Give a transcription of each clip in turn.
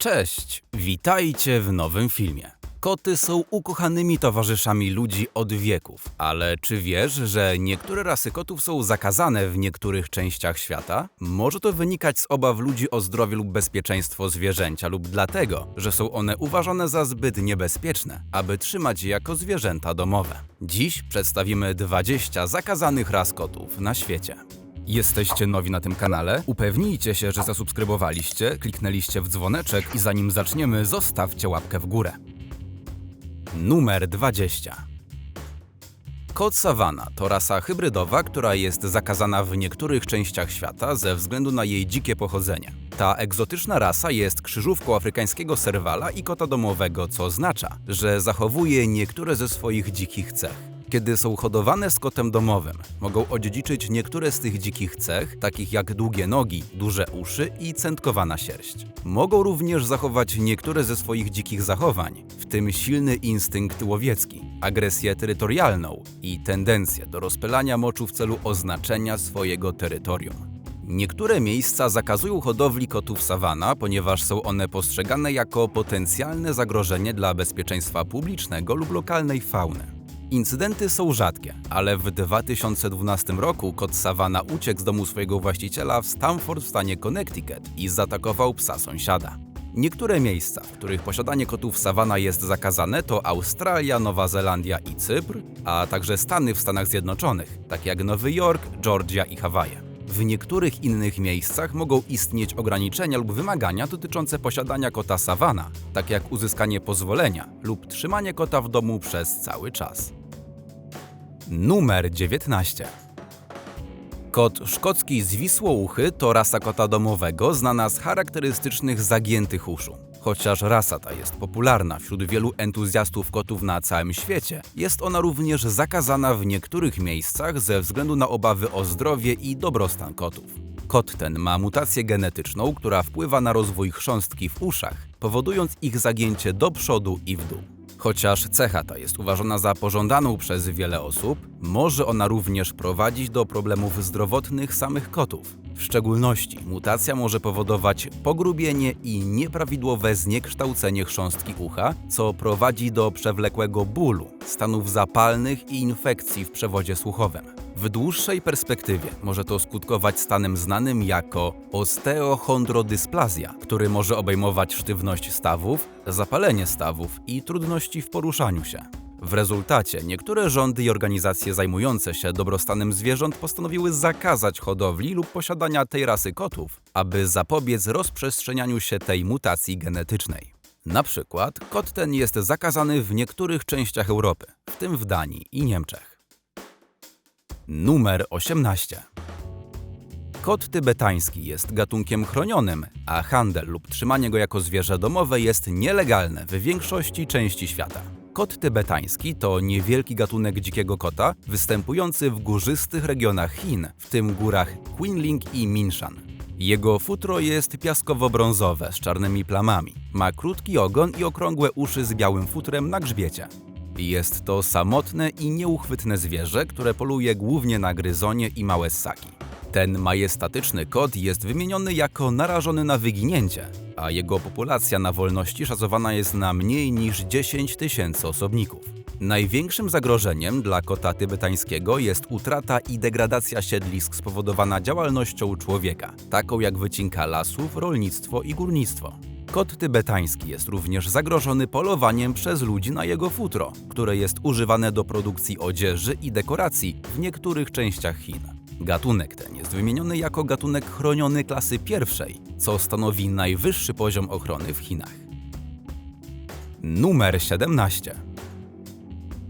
Cześć, witajcie w nowym filmie. Koty są ukochanymi towarzyszami ludzi od wieków, ale czy wiesz, że niektóre rasy kotów są zakazane w niektórych częściach świata? Może to wynikać z obaw ludzi o zdrowie lub bezpieczeństwo zwierzęcia lub dlatego, że są one uważane za zbyt niebezpieczne, aby trzymać je jako zwierzęta domowe. Dziś przedstawimy 20 zakazanych ras kotów na świecie. Jesteście nowi na tym kanale? Upewnijcie się, że zasubskrybowaliście, kliknęliście w dzwoneczek i zanim zaczniemy, zostawcie łapkę w górę. Numer 20. Kot sawana to rasa hybrydowa, która jest zakazana w niektórych częściach świata ze względu na jej dzikie pochodzenie. Ta egzotyczna rasa jest krzyżówką afrykańskiego serwala i kota domowego, co oznacza, że zachowuje niektóre ze swoich dzikich cech. Kiedy są hodowane z kotem domowym, mogą odziedziczyć niektóre z tych dzikich cech, takich jak długie nogi, duże uszy i centkowana sierść. Mogą również zachować niektóre ze swoich dzikich zachowań, w tym silny instynkt łowiecki, agresję terytorialną i tendencję do rozpylania moczu w celu oznaczenia swojego terytorium. Niektóre miejsca zakazują hodowli kotów sawana, ponieważ są one postrzegane jako potencjalne zagrożenie dla bezpieczeństwa publicznego lub lokalnej fauny. Incydenty są rzadkie, ale w 2012 roku kot Savana uciekł z domu swojego właściciela w Stamford w stanie Connecticut i zaatakował psa sąsiada. Niektóre miejsca, w których posiadanie kotów Savana jest zakazane to Australia, Nowa Zelandia i Cypr, a także Stany w Stanach Zjednoczonych, takie jak Nowy Jork, Georgia i Hawaje. W niektórych innych miejscach mogą istnieć ograniczenia lub wymagania dotyczące posiadania kota sawana, tak jak uzyskanie pozwolenia lub trzymanie kota w domu przez cały czas. Numer 19. Kot szkocki zwisłouchy to rasa kota domowego znana z charakterystycznych zagiętych uszu. Chociaż rasa ta jest popularna wśród wielu entuzjastów kotów na całym świecie, jest ona również zakazana w niektórych miejscach ze względu na obawy o zdrowie i dobrostan kotów. Kot ten ma mutację genetyczną, która wpływa na rozwój chrząstki w uszach, powodując ich zagięcie do przodu i w dół. Chociaż cecha ta jest uważana za pożądaną przez wiele osób, może ona również prowadzić do problemów zdrowotnych samych kotów. W szczególności mutacja może powodować pogrubienie i nieprawidłowe zniekształcenie chrząstki ucha, co prowadzi do przewlekłego bólu, stanów zapalnych i infekcji w przewodzie słuchowym. W dłuższej perspektywie może to skutkować stanem znanym jako osteochondrodysplazja, który może obejmować sztywność stawów, zapalenie stawów i trudności w poruszaniu się. W rezultacie niektóre rządy i organizacje zajmujące się dobrostanem zwierząt postanowiły zakazać hodowli lub posiadania tej rasy kotów, aby zapobiec rozprzestrzenianiu się tej mutacji genetycznej. Na przykład kot ten jest zakazany w niektórych częściach Europy, w tym w Danii i Niemczech. Numer 18. Kot tybetański jest gatunkiem chronionym, a handel lub trzymanie go jako zwierzę domowe jest nielegalne w większości części świata. Kot tybetański to niewielki gatunek dzikiego kota występujący w górzystych regionach Chin, w tym górach Qinling i Minshan. Jego futro jest piaskowo-brązowe z czarnymi plamami. Ma krótki ogon i okrągłe uszy z białym futrem na grzbiecie. Jest to samotne i nieuchwytne zwierzę, które poluje głównie na gryzonie i małe ssaki. Ten majestatyczny kot jest wymieniony jako narażony na wyginięcie, a jego populacja na wolności szacowana jest na mniej niż 10 tysięcy osobników. Największym zagrożeniem dla kota tybetańskiego jest utrata i degradacja siedlisk spowodowana działalnością człowieka, taką jak wycinka lasów, rolnictwo i górnictwo. Kot tybetański jest również zagrożony polowaniem przez ludzi na jego futro, które jest używane do produkcji odzieży i dekoracji w niektórych częściach Chin. Gatunek ten jest wymieniony jako gatunek chroniony klasy pierwszej, co stanowi najwyższy poziom ochrony w Chinach. Numer 17.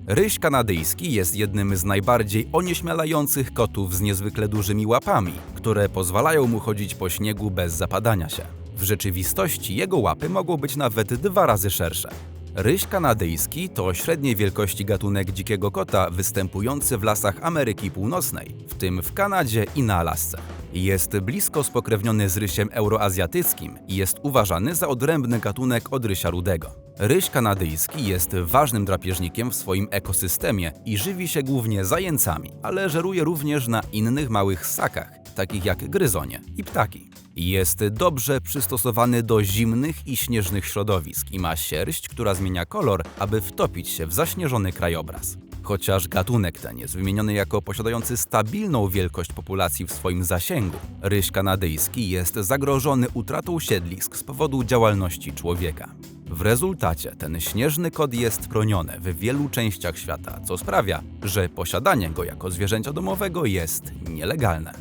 Ryś kanadyjski jest jednym z najbardziej onieśmielających kotów z niezwykle dużymi łapami, które pozwalają mu chodzić po śniegu bez zapadania się. W rzeczywistości jego łapy mogą być nawet dwa razy szersze. Ryś kanadyjski to średniej wielkości gatunek dzikiego kota występujący w lasach Ameryki Północnej, w tym w Kanadzie i na Alasce. Jest blisko spokrewniony z rysiem euroazjatyckim i jest uważany za odrębny gatunek od rysia rudego. Ryś kanadyjski jest ważnym drapieżnikiem w swoim ekosystemie i żywi się głównie zajęcami, ale żeruje również na innych małych ssakach, takich jak gryzonie i ptaki. Jest dobrze przystosowany do zimnych i śnieżnych środowisk i ma sierść, która zmienia kolor, aby wtopić się w zaśnieżony krajobraz. Chociaż gatunek ten jest wymieniony jako posiadający stabilną wielkość populacji w swoim zasięgu, ryś kanadyjski jest zagrożony utratą siedlisk z powodu działalności człowieka. W rezultacie ten śnieżny kot jest chroniony w wielu częściach świata, co sprawia, że posiadanie go jako zwierzęcia domowego jest nielegalne.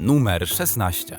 Numer 16.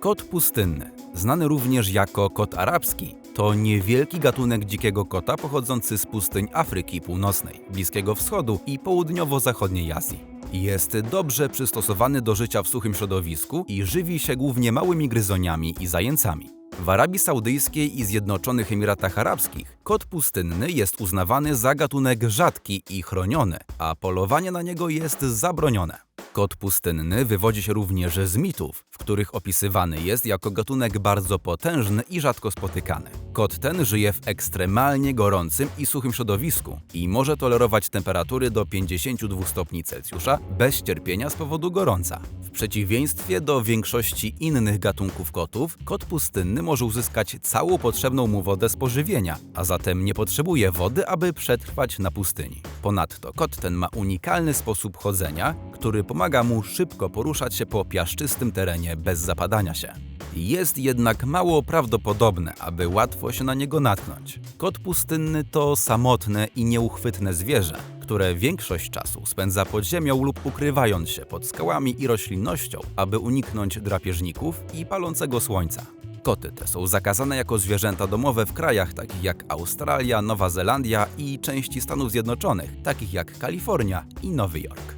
Kot pustynny, znany również jako kot arabski, to niewielki gatunek dzikiego kota pochodzący z pustyń Afryki Północnej, Bliskiego Wschodu i południowo-zachodniej Azji. Jest dobrze przystosowany do życia w suchym środowisku i żywi się głównie małymi gryzoniami i zajęcami. W Arabii Saudyjskiej i Zjednoczonych Emiratach Arabskich kot pustynny jest uznawany za gatunek rzadki i chroniony, a polowanie na niego jest zabronione. Kot pustynny wywodzi się również z mitów, w których opisywany jest jako gatunek bardzo potężny i rzadko spotykany. Kot ten żyje w ekstremalnie gorącym i suchym środowisku i może tolerować temperatury do 52 stopni Celsjusza bez cierpienia z powodu gorąca. W przeciwieństwie do większości innych gatunków kotów, kot pustynny może uzyskać całą potrzebną mu wodę z pożywienia, a zatem nie potrzebuje wody, aby przetrwać na pustyni. Ponadto kot ten ma unikalny sposób chodzenia, który pomaga mu szybko poruszać się po piaszczystym terenie bez zapadania się. Jest jednak mało prawdopodobne, aby łatwo się na niego natknąć. Kot pustynny to samotne i nieuchwytne zwierzę, które większość czasu spędza pod ziemią lub ukrywając się pod skałami i roślinnością, aby uniknąć drapieżników i palącego słońca. Koty te są zakazane jako zwierzęta domowe w krajach takich jak Australia, Nowa Zelandia i części Stanów Zjednoczonych, takich jak Kalifornia i Nowy Jork.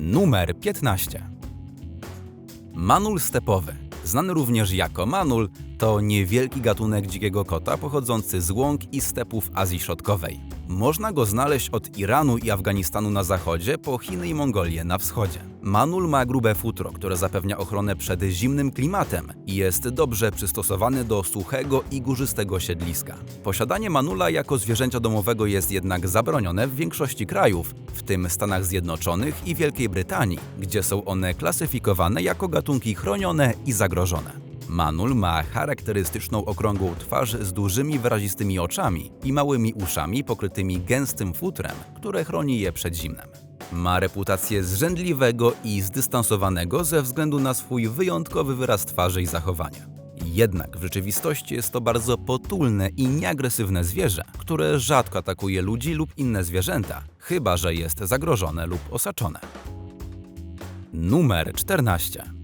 Numer 15. Manul stepowy, znany również jako manul, to niewielki gatunek dzikiego kota pochodzący z łąk i stepów Azji Środkowej. Można go znaleźć od Iranu i Afganistanu na zachodzie po Chiny i Mongolię na wschodzie. Manul ma grube futro, które zapewnia ochronę przed zimnym klimatem i jest dobrze przystosowany do suchego i górzystego siedliska. Posiadanie manula jako zwierzęcia domowego jest jednak zabronione w większości krajów, w tym Stanach Zjednoczonych i Wielkiej Brytanii, gdzie są one klasyfikowane jako gatunki chronione i zagrożone. Manul ma charakterystyczną okrągłą twarz z dużymi wyrazistymi oczami i małymi uszami pokrytymi gęstym futrem, które chroni je przed zimnem. Ma reputację zrzędliwego i zdystansowanego ze względu na swój wyjątkowy wyraz twarzy i zachowania. Jednak w rzeczywistości jest to bardzo potulne i nieagresywne zwierzę, które rzadko atakuje ludzi lub inne zwierzęta, chyba że jest zagrożone lub osaczone. Numer 14.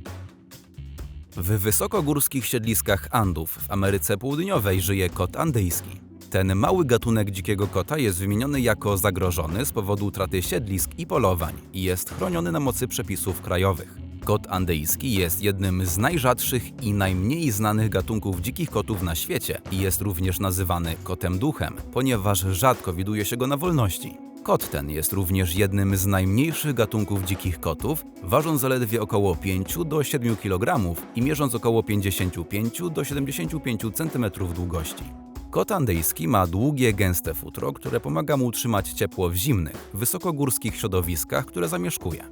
W wysokogórskich siedliskach Andów w Ameryce Południowej żyje kot andyjski. Ten mały gatunek dzikiego kota jest wymieniony jako zagrożony z powodu utraty siedlisk i polowań i jest chroniony na mocy przepisów krajowych. Kot andyjski jest jednym z najrzadszych i najmniej znanych gatunków dzikich kotów na świecie i jest również nazywany kotem duchem, ponieważ rzadko widuje się go na wolności. Kot ten jest również jednym z najmniejszych gatunków dzikich kotów, ważąc zaledwie około 5 do 7 kg i mierząc około 55 do 75 cm długości. Kot andyjski ma długie, gęste futro, które pomaga mu utrzymać ciepło w zimnych, wysokogórskich środowiskach, które zamieszkuje.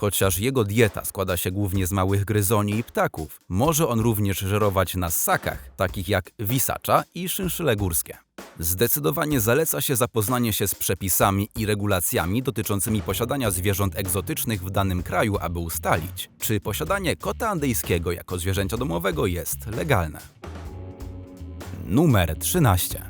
Chociaż jego dieta składa się głównie z małych gryzoni i ptaków, może on również żerować na ssakach, takich jak wisacza i szynszyle górskie. Zdecydowanie zaleca się zapoznanie się z przepisami i regulacjami dotyczącymi posiadania zwierząt egzotycznych w danym kraju, aby ustalić, czy posiadanie kota andyjskiego jako zwierzęcia domowego jest legalne. Numer 13.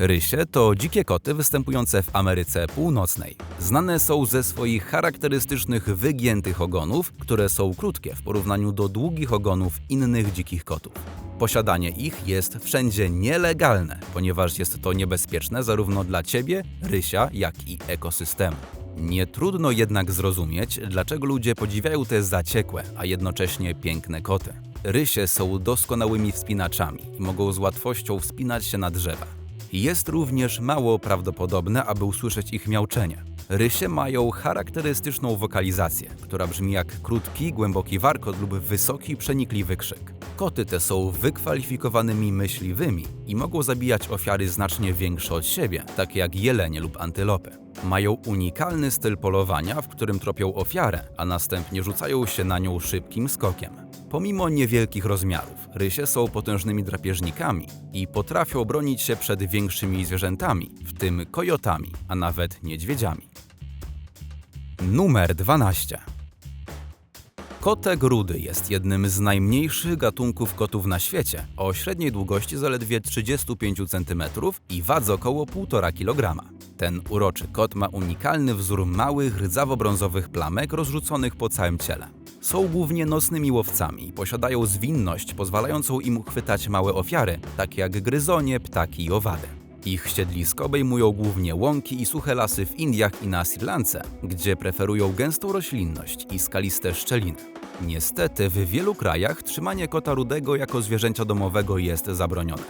Rysie to dzikie koty występujące w Ameryce Północnej. Znane są ze swoich charakterystycznych wygiętych ogonów, które są krótkie w porównaniu do długich ogonów innych dzikich kotów. Posiadanie ich jest wszędzie nielegalne, ponieważ jest to niebezpieczne zarówno dla ciebie, rysia, jak i ekosystemu. Nie trudno jednak zrozumieć, dlaczego ludzie podziwiają te zaciekłe, a jednocześnie piękne koty. Rysie są doskonałymi wspinaczami i mogą z łatwością wspinać się na drzewa. Jest również mało prawdopodobne, aby usłyszeć ich miauczenie. Rysie mają charakterystyczną wokalizację, która brzmi jak krótki, głęboki warkot lub wysoki, przenikliwy krzyk. Koty te są wykwalifikowanymi myśliwymi i mogą zabijać ofiary znacznie większe od siebie, takie jak jelenie lub antylopy. Mają unikalny styl polowania, w którym tropią ofiarę, a następnie rzucają się na nią szybkim skokiem. Pomimo niewielkich rozmiarów, rysie są potężnymi drapieżnikami i potrafią bronić się przed większymi zwierzętami, w tym kojotami, a nawet niedźwiedziami. Numer 12. Kotek rudy jest jednym z najmniejszych gatunków kotów na świecie, o średniej długości zaledwie 35 cm i wadze około 1,5 kg. Ten uroczy kot ma unikalny wzór małych, rdzawo-brązowych plamek rozrzuconych po całym ciele. Są głównie nocnymi łowcami i posiadają zwinność pozwalającą im chwytać małe ofiary, takie jak gryzonie, ptaki i owady. Ich siedlisko obejmują głównie łąki i suche lasy w Indiach i na Sri Lance, gdzie preferują gęstą roślinność i skaliste szczeliny. Niestety w wielu krajach trzymanie kota rudego jako zwierzęcia domowego jest zabronione.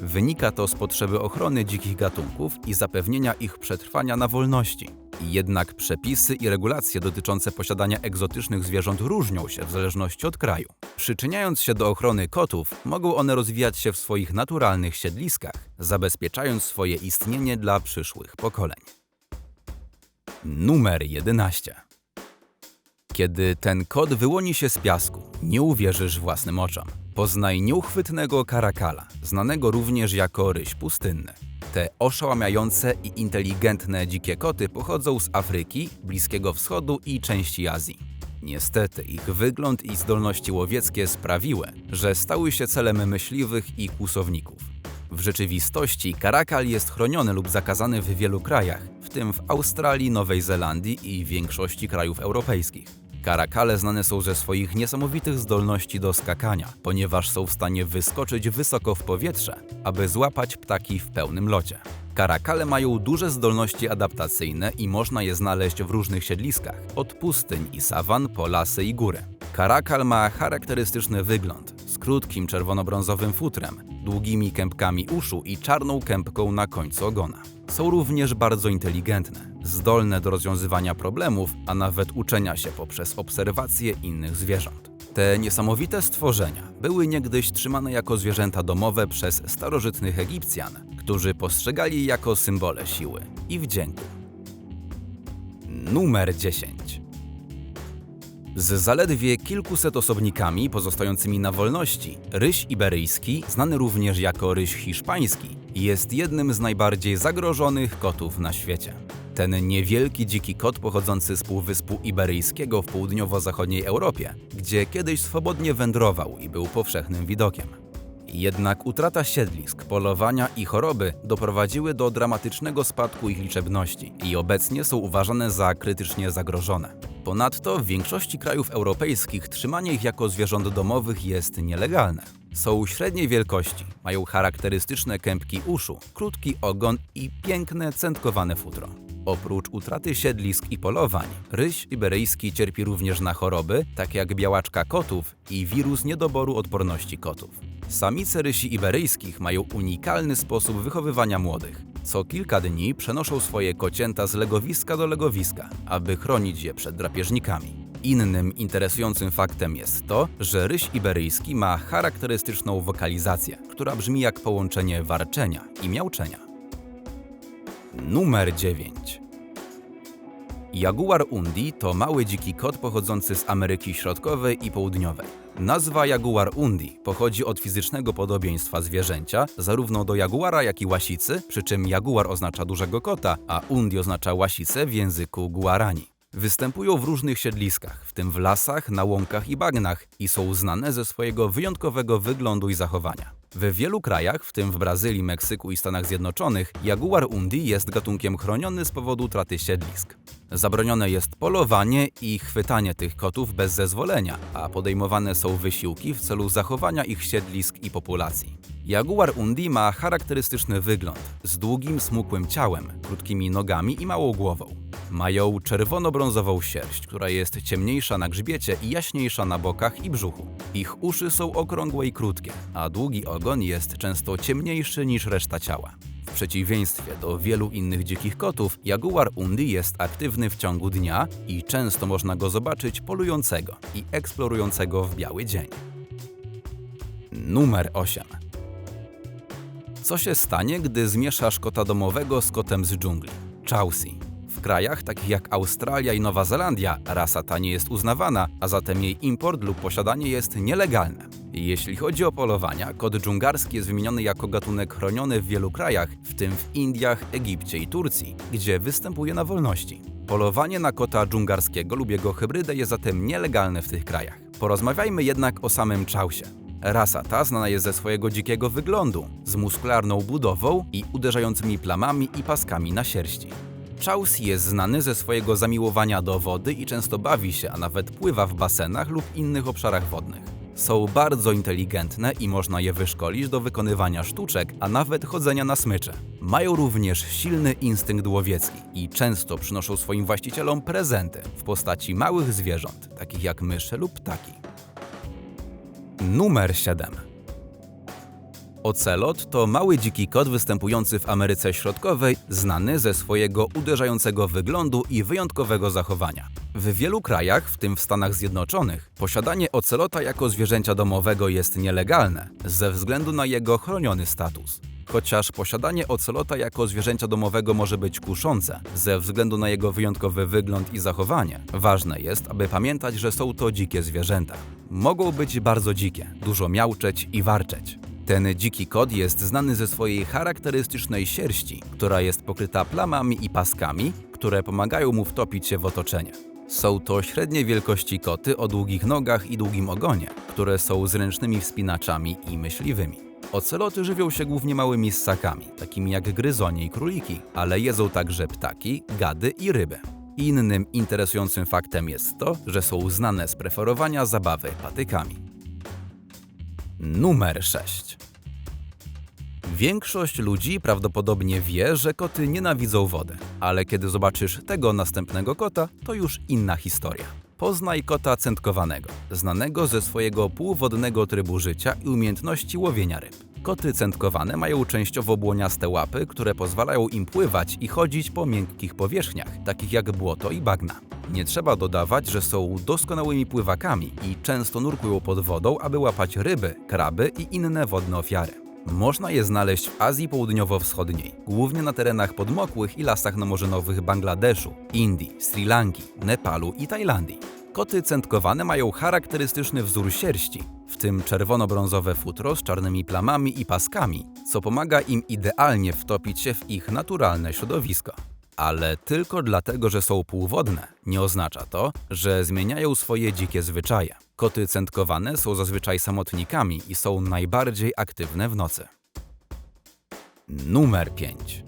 Wynika to z potrzeby ochrony dzikich gatunków i zapewnienia ich przetrwania na wolności. Jednak przepisy i regulacje dotyczące posiadania egzotycznych zwierząt różnią się w zależności od kraju. Przyczyniając się do ochrony kotów, mogą one rozwijać się w swoich naturalnych siedliskach, zabezpieczając swoje istnienie dla przyszłych pokoleń. Numer 11. Kiedy ten kot wyłoni się z piasku, nie uwierzysz własnym oczom. Poznaj nieuchwytnego karakala, znanego również jako ryś pustynny. Te oszałamiające i inteligentne dzikie koty pochodzą z Afryki, Bliskiego Wschodu i części Azji. Niestety ich wygląd i zdolności łowieckie sprawiły, że stały się celem myśliwych i kłusowników. W rzeczywistości karakal jest chroniony lub zakazany w wielu krajach, w tym w Australii, Nowej Zelandii i większości krajów europejskich. Karakale znane są ze swoich niesamowitych zdolności do skakania, ponieważ są w stanie wyskoczyć wysoko w powietrze, aby złapać ptaki w pełnym locie. Karakale mają duże zdolności adaptacyjne i można je znaleźć w różnych siedliskach, od pustyń i sawan po lasy i góry. Karakal ma charakterystyczny wygląd, z krótkim czerwono-brązowym futrem, długimi kępkami uszu i czarną kępką na końcu ogona. Są również bardzo inteligentne, zdolne do rozwiązywania problemów, a nawet uczenia się poprzez obserwacje innych zwierząt. Te niesamowite stworzenia były niegdyś trzymane jako zwierzęta domowe przez starożytnych Egipcjan, którzy postrzegali jako symbole siły i wdzięku. Numer 10. Z zaledwie kilkuset osobnikami pozostającymi na wolności, ryś iberyjski, znany również jako ryś hiszpański, jest jednym z najbardziej zagrożonych kotów na świecie. Ten niewielki dziki kot pochodzący z Półwyspu Iberyjskiego w południowo-zachodniej Europie, gdzie kiedyś swobodnie wędrował i był powszechnym widokiem. Jednak utrata siedlisk, polowania i choroby doprowadziły do dramatycznego spadku ich liczebności i obecnie są uważane za krytycznie zagrożone. Ponadto w większości krajów europejskich trzymanie ich jako zwierząt domowych jest nielegalne. Są średniej wielkości, mają charakterystyczne kępki uszu, krótki ogon i piękne, centkowane futro. Oprócz utraty siedlisk i polowań, ryś iberyjski cierpi również na choroby, takie jak białaczka kotów i wirus niedoboru odporności kotów. Samice rysi iberyjskich mają unikalny sposób wychowywania młodych. Co kilka dni przenoszą swoje kocięta z legowiska do legowiska, aby chronić je przed drapieżnikami. Innym interesującym faktem jest to, że ryś iberyjski ma charakterystyczną wokalizację, która brzmi jak połączenie warczenia i miauczenia. Numer 9. Jaguar undi to mały dziki kot pochodzący z Ameryki Środkowej i Południowej. Nazwa Jaguar undi pochodzi od fizycznego podobieństwa zwierzęcia zarówno do jaguara, jak i łasicy, przy czym jaguar oznacza dużego kota, a undi oznacza łasicę w języku guarani. Występują w różnych siedliskach, w tym w lasach, na łąkach i bagnach i są znane ze swojego wyjątkowego wyglądu i zachowania. We wielu krajach, w tym w Brazylii, Meksyku i Stanach Zjednoczonych, jaguar undi jest gatunkiem chroniony z powodu utraty siedlisk. Zabronione jest polowanie i chwytanie tych kotów bez zezwolenia, a podejmowane są wysiłki w celu zachowania ich siedlisk i populacji. Jaguar undi ma charakterystyczny wygląd, z długim, smukłym ciałem, krótkimi nogami i małą głową. Mają czerwono-brązową sierść, która jest ciemniejsza na grzbiecie i jaśniejsza na bokach i brzuchu. Ich uszy są okrągłe i krótkie, a długi ogon jest często ciemniejszy niż reszta ciała. W przeciwieństwie do wielu innych dzikich kotów, jaguar undi jest aktywny w ciągu dnia i często można go zobaczyć polującego i eksplorującego w biały dzień. Numer 8. Co się stanie, gdy zmieszasz kota domowego z kotem z dżungli? Chausi. W krajach takich jak Australia i Nowa Zelandia rasa ta nie jest uznawana, a zatem jej import lub posiadanie jest nielegalne. Jeśli chodzi o polowania, kot dżungarski jest wymieniony jako gatunek chroniony w wielu krajach, w tym w Indiach, Egipcie i Turcji, gdzie występuje na wolności. Polowanie na kota dżungarskiego lub jego hybrydę jest zatem nielegalne w tych krajach. Porozmawiajmy jednak o samym Chausie. Rasa ta znana jest ze swojego dzikiego wyglądu, z muskularną budową i uderzającymi plamami i paskami na sierści. Chaus jest znany ze swojego zamiłowania do wody i często bawi się, a nawet pływa w basenach lub innych obszarach wodnych. Są bardzo inteligentne i można je wyszkolić do wykonywania sztuczek, a nawet chodzenia na smycze. Mają również silny instynkt łowiecki i często przynoszą swoim właścicielom prezenty w postaci małych zwierząt, takich jak mysze lub ptaki. Numer 7. Ocelot to mały dziki kot występujący w Ameryce Środkowej, znany ze swojego uderzającego wyglądu i wyjątkowego zachowania. W wielu krajach, w tym w Stanach Zjednoczonych, posiadanie ocelota jako zwierzęcia domowego jest nielegalne ze względu na jego chroniony status. Chociaż posiadanie ocelota jako zwierzęcia domowego może być kuszące ze względu na jego wyjątkowy wygląd i zachowanie, ważne jest, aby pamiętać, że są to dzikie zwierzęta. Mogą być bardzo dzikie, dużo miauczeć i warczeć. Ten dziki kot jest znany ze swojej charakterystycznej sierści, która jest pokryta plamami i paskami, które pomagają mu wtopić się w otoczenie. Są to średniej wielkości koty o długich nogach i długim ogonie, które są zręcznymi wspinaczami i myśliwymi. Oceloty żywią się głównie małymi ssakami, takimi jak gryzonie i króliki, ale jedzą także ptaki, gady i ryby. Innym interesującym faktem jest to, że są znane z preferowania zabawy patykami. Numer 6. Większość ludzi prawdopodobnie wie, że koty nienawidzą wody, ale kiedy zobaczysz tego następnego kota, to już inna historia. Poznaj kota centkowanego, znanego ze swojego półwodnego trybu życia i umiejętności łowienia ryb. Koty centkowane mają częściowo błoniaste łapy, które pozwalają im pływać i chodzić po miękkich powierzchniach, takich jak błoto i bagna. Nie trzeba dodawać, że są doskonałymi pływakami i często nurkują pod wodą, aby łapać ryby, kraby i inne wodne ofiary. Można je znaleźć w Azji Południowo-Wschodniej, głównie na terenach podmokłych i lasach namorzynowych Bangladeszu, Indii, Sri Lanki, Nepalu i Tajlandii. Koty centkowane mają charakterystyczny wzór sierści, w tym czerwono-brązowe futro z czarnymi plamami i paskami, co pomaga im idealnie wtopić się w ich naturalne środowisko. Ale tylko dlatego, że są półwodne, nie oznacza to, że zmieniają swoje dzikie zwyczaje. Koty centkowane są zazwyczaj samotnikami i są najbardziej aktywne w nocy. Numer 5.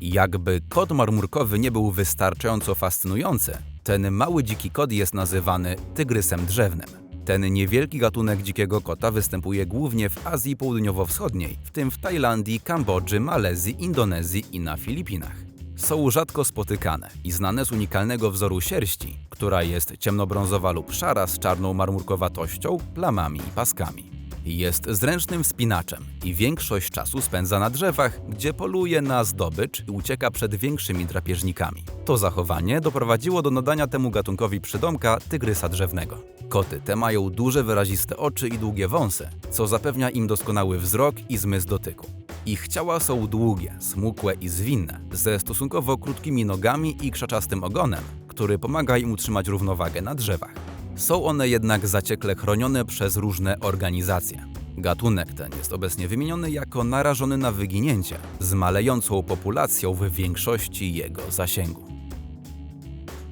Jakby kot marmurkowy nie był wystarczająco fascynujący, ten mały dziki kot jest nazywany tygrysem drzewnym. Ten niewielki gatunek dzikiego kota występuje głównie w Azji Południowo-Wschodniej, w tym w Tajlandii, Kambodży, Malezji, Indonezji i na Filipinach. Są rzadko spotykane i znane z unikalnego wzoru sierści, która jest ciemnobrązowa lub szara z czarną marmurkowatością, plamami i paskami. Jest zręcznym wspinaczem i większość czasu spędza na drzewach, gdzie poluje na zdobycz i ucieka przed większymi drapieżnikami. To zachowanie doprowadziło do nadania temu gatunkowi przydomka tygrysa drzewnego. Koty te mają duże, wyraziste oczy i długie wąsy, co zapewnia im doskonały wzrok i zmysł dotyku. Ich ciała są długie, smukłe i zwinne, ze stosunkowo krótkimi nogami i krzaczastym ogonem, który pomaga im utrzymać równowagę na drzewach. Są one jednak zaciekle chronione przez różne organizacje. Gatunek ten jest obecnie wymieniony jako narażony na wyginięcie, z malejącą populacją w większości jego zasięgu.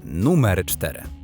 Numer 4.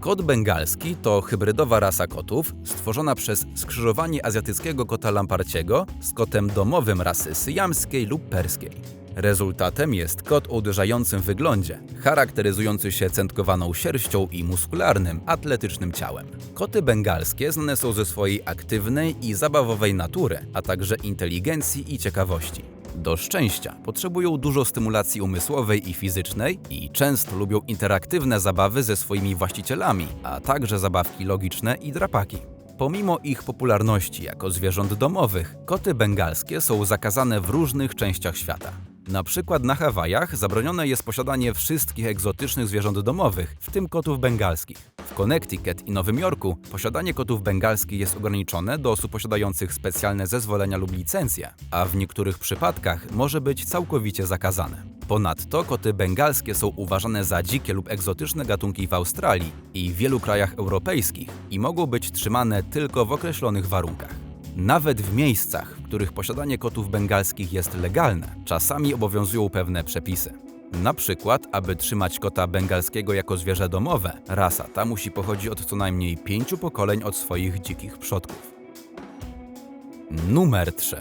Kot bengalski to hybrydowa rasa kotów stworzona przez skrzyżowanie azjatyckiego kota lamparciego z kotem domowym rasy syjamskiej lub perskiej. Rezultatem jest kot o uderzającym wyglądzie, charakteryzujący się centkowaną sierścią i muskularnym, atletycznym ciałem. Koty bengalskie znane są ze swojej aktywnej i zabawowej natury, a także inteligencji i ciekawości. Do szczęścia potrzebują dużo stymulacji umysłowej i fizycznej i często lubią interaktywne zabawy ze swoimi właścicielami, a także zabawki logiczne i drapaki. Pomimo ich popularności jako zwierząt domowych, koty bengalskie są zakazane w różnych częściach świata. Na przykład na Hawajach zabronione jest posiadanie wszystkich egzotycznych zwierząt domowych, w tym kotów bengalskich. W Connecticut i Nowym Jorku posiadanie kotów bengalskich jest ograniczone do osób posiadających specjalne zezwolenia lub licencje, a w niektórych przypadkach może być całkowicie zakazane. Ponadto koty bengalskie są uważane za dzikie lub egzotyczne gatunki w Australii i wielu krajach europejskich i mogą być trzymane tylko w określonych warunkach. Nawet w miejscach, w których posiadanie kotów bengalskich jest legalne, czasami obowiązują pewne przepisy. Na przykład, aby trzymać kota bengalskiego jako zwierzę domowe, rasa ta musi pochodzić od co najmniej pięciu pokoleń od swoich dzikich przodków. Numer 3.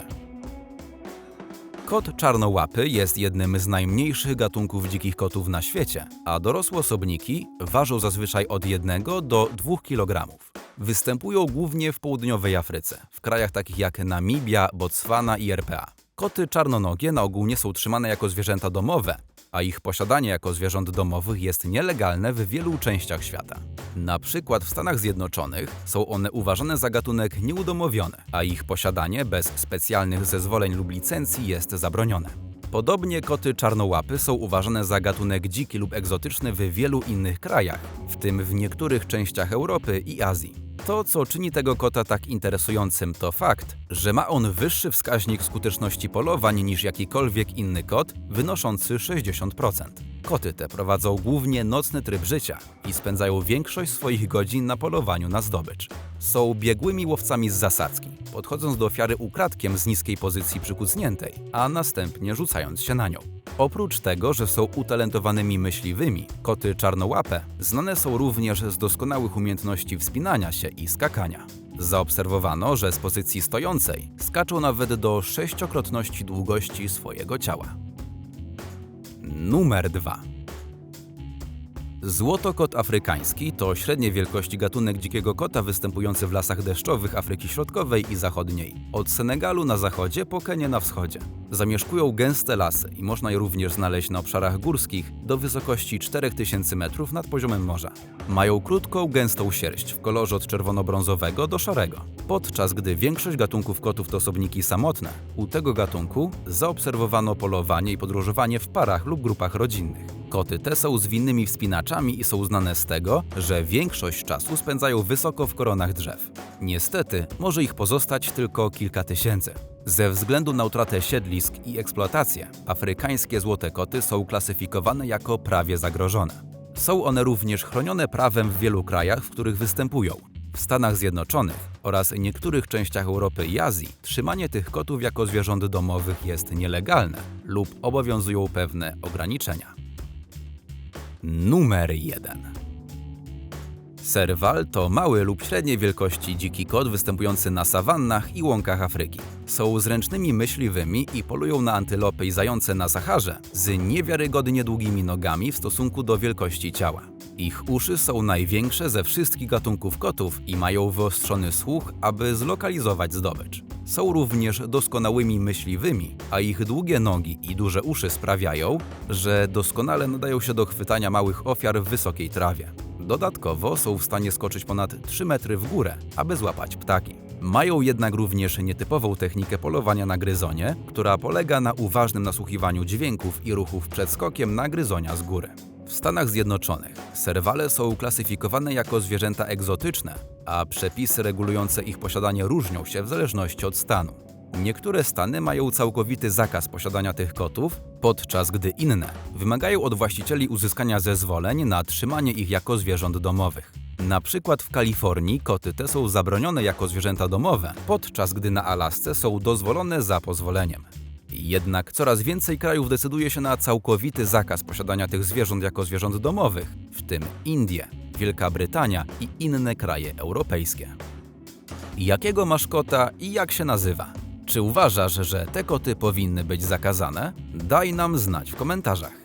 Kot czarnołapy jest jednym z najmniejszych gatunków dzikich kotów na świecie, a dorosłe osobniki ważą zazwyczaj od 1 do 2 kg. Występują głównie w południowej Afryce, w krajach takich jak Namibia, Botswana i RPA. Koty czarnonogie na ogół nie są trzymane jako zwierzęta domowe, a ich posiadanie jako zwierząt domowych jest nielegalne w wielu częściach świata. Na przykład w Stanach Zjednoczonych są one uważane za gatunek nieudomowiony, a ich posiadanie bez specjalnych zezwoleń lub licencji jest zabronione. Podobnie koty czarnołapy są uważane za gatunek dziki lub egzotyczny w wielu innych krajach, w tym w niektórych częściach Europy i Azji. To, co czyni tego kota tak interesującym, to fakt, że ma on wyższy wskaźnik skuteczności polowań niż jakikolwiek inny kot, wynoszący 60%. Koty te prowadzą głównie nocny tryb życia i spędzają większość swoich godzin na polowaniu na zdobycz. Są biegłymi łowcami z zasadzki, podchodząc do ofiary ukradkiem z niskiej pozycji przykucniętej, a następnie rzucając się na nią. Oprócz tego, że są utalentowanymi myśliwymi, koty czarnołape znane są również z doskonałych umiejętności wspinania się i skakania. Zaobserwowano, że z pozycji stojącej skaczą nawet do sześciokrotności długości swojego ciała. Numer 2. Złotokot afrykański to średniej wielkości gatunek dzikiego kota występujący w lasach deszczowych Afryki Środkowej i Zachodniej, od Senegalu na zachodzie po Kenię na wschodzie. Zamieszkują gęste lasy i można je również znaleźć na obszarach górskich do wysokości 4000 metrów nad poziomem morza. Mają krótką, gęstą sierść w kolorze od czerwono-brązowego do szarego. Podczas gdy większość gatunków kotów to osobniki samotne, u tego gatunku zaobserwowano polowanie i podróżowanie w parach lub grupach rodzinnych. Koty te są zwinnymi wspinaczami i są znane z tego, że większość czasu spędzają wysoko w koronach drzew. Niestety, może ich pozostać tylko kilka tysięcy. Ze względu na utratę siedlisk i eksploatację, afrykańskie złote koty są klasyfikowane jako prawie zagrożone. Są one również chronione prawem w wielu krajach, w których występują. W Stanach Zjednoczonych oraz niektórych częściach Europy i Azji trzymanie tych kotów jako zwierząt domowych jest nielegalne lub obowiązują pewne ograniczenia. Numer 1. Serwal to mały lub średniej wielkości dziki kot występujący na sawannach i łąkach Afryki. Są zręcznymi myśliwymi i polują na antylopy i zające na Saharze z niewiarygodnie długimi nogami w stosunku do wielkości ciała. Ich uszy są największe ze wszystkich gatunków kotów i mają wyostrzony słuch, aby zlokalizować zdobycz. Są również doskonałymi myśliwymi, a ich długie nogi i duże uszy sprawiają, że doskonale nadają się do chwytania małych ofiar w wysokiej trawie. Dodatkowo są w stanie skoczyć ponad 3 metry w górę, aby złapać ptaki. Mają jednak również nietypową technikę polowania na gryzonie, która polega na uważnym nasłuchiwaniu dźwięków i ruchów przed skokiem na gryzonia z góry. W Stanach Zjednoczonych serwale są klasyfikowane jako zwierzęta egzotyczne, a przepisy regulujące ich posiadanie różnią się w zależności od stanu. Niektóre stany mają całkowity zakaz posiadania tych kotów, podczas gdy inne wymagają od właścicieli uzyskania zezwoleń na trzymanie ich jako zwierząt domowych. Na przykład w Kalifornii koty te są zabronione jako zwierzęta domowe, podczas gdy na Alasce są dozwolone za pozwoleniem. Jednak coraz więcej krajów decyduje się na całkowity zakaz posiadania tych zwierząt jako zwierząt domowych, w tym Indie, Wielka Brytania i inne kraje europejskie. Jakiego masz kota i jak się nazywa? Czy uważasz, że te koty powinny być zakazane? Daj nam znać w komentarzach.